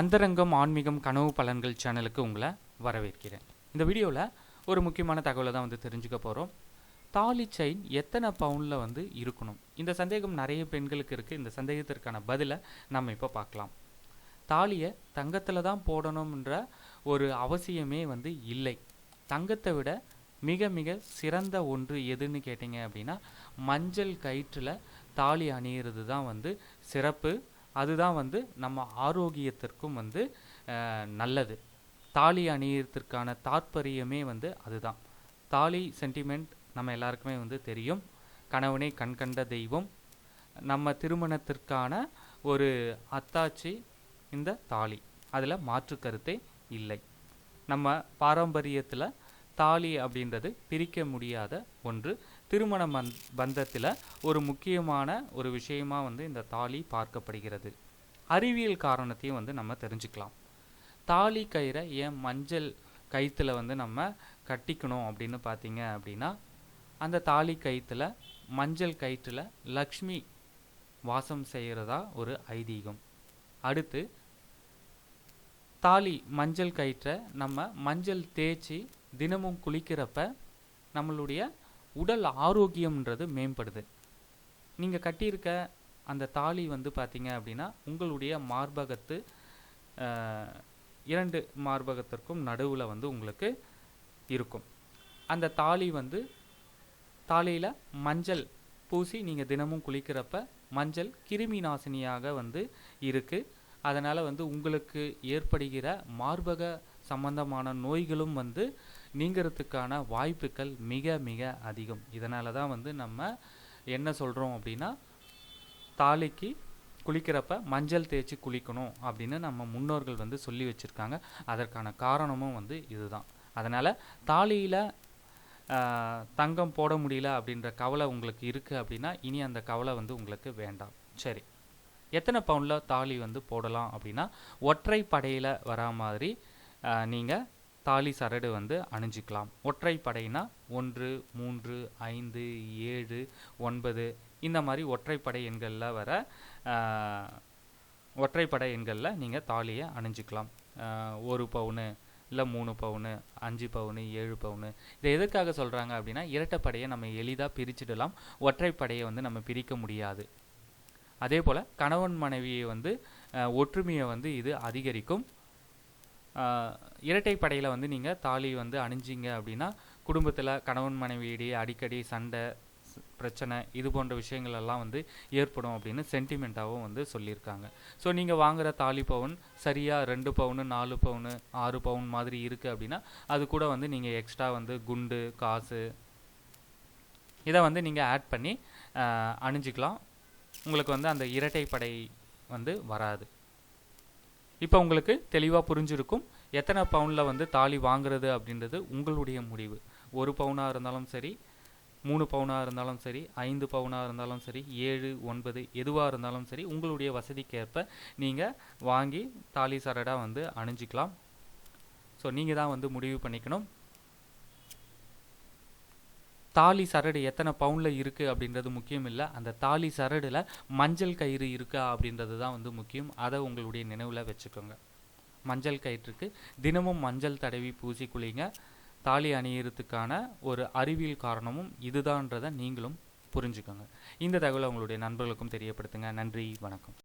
அந்தரங்கம் ஆன்மீகம் கனவு பலன்கள் சேனலுக்கு உங்களை வரவேற்கிறேன். இந்த வீடியோவில் ஒரு முக்கியமான தகவலை தான் வந்து தெரிஞ்சுக்க போகிறோம் தாலி செயின் எத்தனை பவுனில் வந்து இருக்கணும்? இந்த சந்தேகம் நிறைய பெண்களுக்கு இருக்குது இந்த சந்தேகத்திற்கான பதிலை நம்ம இப்போ பார்க்கலாம். தாலியை தங்கத்தில் தான் போடணுன்ற ஒரு அவசியமே வந்து இல்லை. தங்கத்தை விட மிக மிக சிறந்த ஒன்று எதுன்னு கேட்டிங்க அப்படின்னா மஞ்சள் கயிற்றில் தாலி அணியிறது தான் வந்து சிறப்பு. அதுதான் வந்து நம்ம ஆரோக்கியத்திற்கும் வந்து நல்லது. தாலி அணியத்திற்கான தாற்பரியமே வந்து அதுதான். தாலி சென்டிமெண்ட் நம்ம எல்லாருக்குமே வந்து தெரியும். கணவனே கண்கண்ட தெய்வம். நம்ம திருமணத்திற்கான ஒரு அத்தாச்சி இந்த தாலி. அதில் மாற்று கருத்தே இல்லை. நம்ம பாரம்பரியத்தில் தாலி அப்படின்றது பிரிக்க முடியாத ஒன்று. திருமண மந் பந்தத்தில் ஒரு முக்கியமான ஒரு விஷயமா வந்து இந்த தாலி பார்க்கப்படுகிறது. அறிவியல் காரணத்தையும் வந்து நம்ம தெரிஞ்சுக்கலாம். தாலி கயிறை ஏன் மஞ்சள் கயிற்றுல வந்து நம்ம கட்டிக்கணும் அப்படின்னு பார்த்தீங்க அப்படின்னா அந்த தாலி கயிற்றுல மஞ்சள் கயிற்றுல லக்ஷ்மி வாசம் செய்கிறதா ஒரு ஐதீகம். அடுத்து தாலி மஞ்சள் கயிற்றை நம்ம மஞ்சள் தேய்ச்சி தினமும் குளிக்கிறப்ப நம்மளுடைய உடல் ஆரோக்கியம்ன்றது மேம்படுது. நீங்கள் கட்டியிருக்க அந்த தாலி வந்து பார்த்தீங்க அப்படின்னா உங்களுடைய மார்பகத்து இரண்டு மார்பகத்திற்கும் நடுவில் வந்து உங்களுக்கு இருக்கும். அந்த தாலி வந்து தாலியில் மஞ்சள் பூசி நீங்கள் தினமும் குளிக்கிறப்ப மஞ்சள் கிருமி நாசினியாக வந்து இருக்குது அதனால் வந்து உங்களுக்கு ஏற்படுகிற மார்பக சம்பந்தமான நோய்களும் வந்து நீங்கிறதுக்கான வாய்ப்புகள் மிக மிக அதிகம். இதனால தான் வந்து நம்ம என்ன சொல்கிறோம் அப்படின்னா தாலிக்கு குளிக்கிறப்ப மஞ்சள் தேய்ச்சி குளிக்கணும் அப்படின்னு நம்ம முன்னோர்கள் வந்து சொல்லி வச்சுருக்காங்க. அதற்கான காரணமும் வந்து இதுதான். அதனால் தாலியில் தங்கம் போட முடியல அப்படின்ற கவலை உங்களுக்கு இருக்குது அப்படின்னா இனி அந்த கவலை வந்து உங்களுக்கு வேண்டாம். சரி. எத்தனை பவுனில் தாலி வந்து போடலாம் அப்படின்னா ஒற்றை படையில் வரா மாதிரி நீங்கள் தாலி சரடு வந்து அணிஞ்சிக்கலாம். ஒற்றை படைனா ஒன்று மூன்று ஐந்து ஏழு ஒன்பது இந்த மாதிரி ஒற்றைப்படை எண்களில் வர ஒற்றைப்படை எண்களில் நீங்கள் தாலியை அணிஞ்சிக்கலாம். ஒரு பவுனு இல்லை மூணு பவுனு அஞ்சு பவுனு ஏழு பவுனு. இதை எதுக்காக சொல்கிறாங்க அப்படின்னா இரட்டைப்படையை நம்ம எளிதாக பிரிச்சிடலாம். ஒற்றைப்படையை வந்து நம்ம பிரிக்க முடியாது. அதே போல் கணவன் மனைவியை வந்து ஒற்றுமையை வந்து இது அதிகரிக்கும். இரட்டை இரட்டைப்படையில் வந்து நீங்கள் தாலி வந்து அணிஞ்சிங்க அப்படின்னா குடும்பத்தில் கணவன் மனைவியிடையே அடிக்கடி சண்டை பிரச்சனை இது போன்ற விஷயங்கள் எல்லாம் வந்து ஏற்படும் அப்படின்னு சென்டிமெண்ட்டாகவும் வந்து சொல்லியிருக்காங்க. ஸோ நீங்கள் வாங்குகிற தாலி பவுன் சரியாக ரெண்டு பவுனு நாலு பவுனு ஆறு பவுன் மாதிரி இருக்குது அப்படின்னா அது கூட வந்து நீங்கள் எக்ஸ்ட்ரா வந்து குண்டு காசு இதை வந்து நீங்கள் ஆட் பண்ணி அணிஞ்சிக்கலாம். உங்களுக்கு வந்து அந்த இரட்டைப்படை வந்து வராது. இப்போ உங்களுக்கு தெளிவாக புரிஞ்சிருக்கும். எத்தனை பவுனில் வந்து தாலி வாங்குறது அப்படின்றது உங்களுடைய முடிவு. ஒரு பவுனாக இருந்தாலும் சரி மூணு பவுனாக இருந்தாலும் சரி ஐந்து பவுனாக இருந்தாலும் சரி ஏழு ஒன்பது எதுவாக இருந்தாலும் சரி உங்களுடைய வசதிக்கேற்ப நீங்கள் வாங்கி தாலி சரடாக வந்து அணிஞ்சிக்கலாம். ஸோ நீங்கள் தான் வந்து முடிவு பண்ணிக்கணும். தாலி சரடு எத்தனை பவுனில் இருக்குது அப்படின்றது முக்கியம் இல்லை. அந்த தாலி சரடில் மஞ்சள் கயிறு இருக்கா அப்படின்றது தான் வந்து முக்கியம். அதை உங்களுடைய நினைவில் வச்சுக்கோங்க. மஞ்சள் கயிற்றுக்கு தினமும் மஞ்சள் தடவி பூசி குளிங்க தாலி அணியறதுக்கான ஒரு அறிவியல் காரணமும் இதுதான்றதை நீங்களும் புரிஞ்சுக்கோங்க. இந்த தகவலை உங்களுடைய நண்பர்களுக்கும் தெரியப்படுத்துங்க. நன்றி. வணக்கம்.